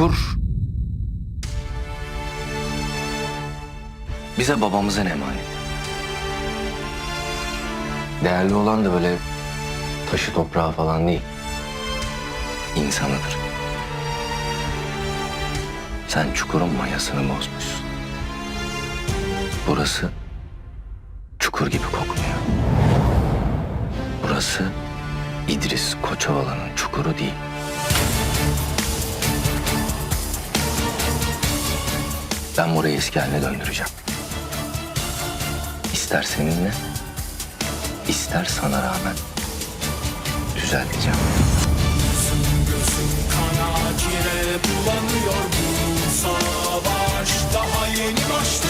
Çukur bize babamızın emanet. Değerli olan da böyle taşı toprağı falan değil. İnsanıdır. Sen çukurun mayasını bozmuşsun. Burası çukur gibi kokmuyor. Burası İdris Koçovalı'nın çukuru değil. Ben burayı eski haline döndüreceğim. İster seninle, ister sana rağmen düzelteceğim. Bulanıyor bu savaş Daha yeni başlıyor